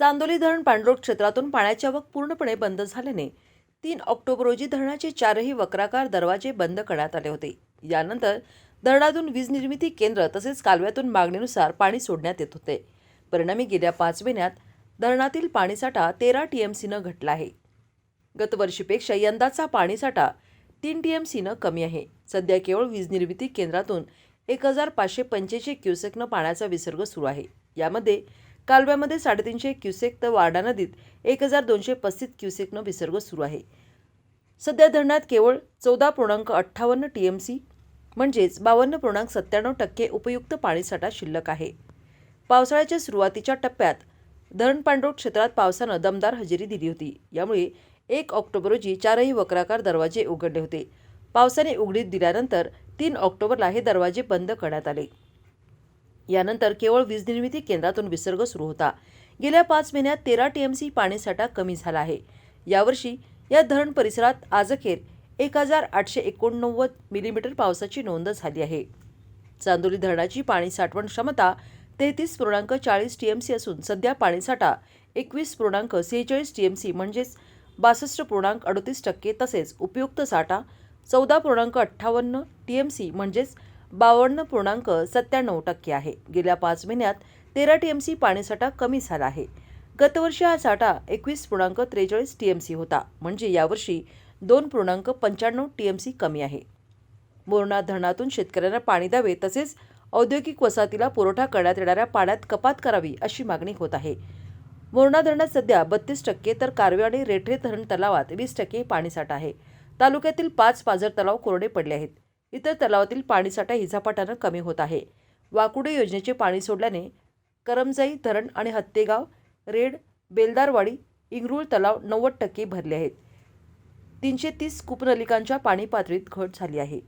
चांदोली धरण पाणलोट क्षेत्रातून पाण्याची आवक पूर्णपणे बंद झाल्याने तीन ऑक्टोबर रोजी धरणाचे चारही वक्राकार दरवाजे बंद करण्यात आले होते. यानंतर धरणातून वीज निर्मिती केंद्र तसेच कालव्यातून मागणीनुसार पाणी सोडण्यात येत होते. परिणामी गेल्या पाच महिन्यात धरणातील पाणीसाठा तेरा टी एम सीनं घटला आहे. गतवर्षीपेक्षा यंदाचा पाणीसाठा तीन टी एम सीनं कमी आहे. सध्या केवळ वीज निर्मिती केंद्रातून एक हजार पाचशे पंचेचाळीस क्युसेकनं पाण्याचा विसर्ग सुरू आहे. यामध्ये कालव्यामध्ये साडेतीनशे क्युसेक तर वाडा नदीत एक हजार दोनशे पस्तीस क्युसेकनं विसर्ग सुरू आहे. सध्या धरणात केवळ चौदा पूर्णांक अठ्ठावन्न टी एम सी म्हणजेच बावन्न पूर्णांक सत्त्याण्णव टक्के उपयुक्त पाणीसाठा शिल्लक आहे. पावसाळ्याच्या सुरुवातीच्या टप्प्यात धरण पाणलोट क्षेत्रात पावसानं दमदार हजेरी दिली होती. यामुळे एक ऑक्टोबर रोजी चारही वक्राकार दरवाजे उघडले होते. पावसाने उघडीत दिल्यानंतर तीन ऑक्टोबरला हे दरवाजे बंद करण्यात आले. यानंतर केवळ वीज निर्मिती केंद्रातून विसर्ग सुरू होता. गेल्या पाच महिन्यात तेरा टीएमसी पाणीसाठा कमी झाला आहे. यावर्षी या धरण परिसरात आजखेर एक हजार आठशे एकोणनव्वद मिलीमीटर पावसाची नोंद झाली आहे. चांदोली धरणाची पाणी साठवण क्षमता तेहतीस पूर्णांक चाळीस टी एम सी असून सध्या पाणीसाठा एकवीस पूर्णांक सेहेचाळीस टी एम सी म्हणजेच बासष्ट पूर्णांक अडतीस टक्के तसेच उपयुक्त साठा चौदा पूर्णांक अठ्ठावन्न टी एम सी म्हणजेच बावन्न पूर्णांक सत्त्याण्णव टक्के आहे. गेल्या पाच महिन्यात तेरा टी एम सी पाणीसाठा कमी झाला आहे. गतवर्षी हा साठा एकवीस पूर्णांक त्रेचाळीस टी एम सी होता. म्हणजे यावर्षी दोन पूर्णांक पंच्याण्णव टी एम सी कमी आहे. मोरणा धरणातून शेतकऱ्यांना पाणी द्यावे तसेच औद्योगिक वसाहतीला पुरवठा करण्यात येणाऱ्या पाण्यात कपात करावी अशी मागणी होत आहे. मोरणा धरणात सध्या बत्तीस टक्के तर कारवे आणि रेठरे धरण तलावात वीस टक्के पाणीसाठा आहे. तालुक्यातील पाच पाझर तलाव कोरडे पडले आहेत. इतर तलावातील पाणीसाठा हिजापाटानं कमी होत आहे. वाकुडे योजनेचे पाणी सोडल्याने करमजाई धरण आणि हत्तेगाव रेड बेलदारवाडी इंगरूळ तलाव नव्वद टक्के भरले आहेत. तीनशे तीस कूपनलिकांच्या पाणी पातळीत घट झाली आहे.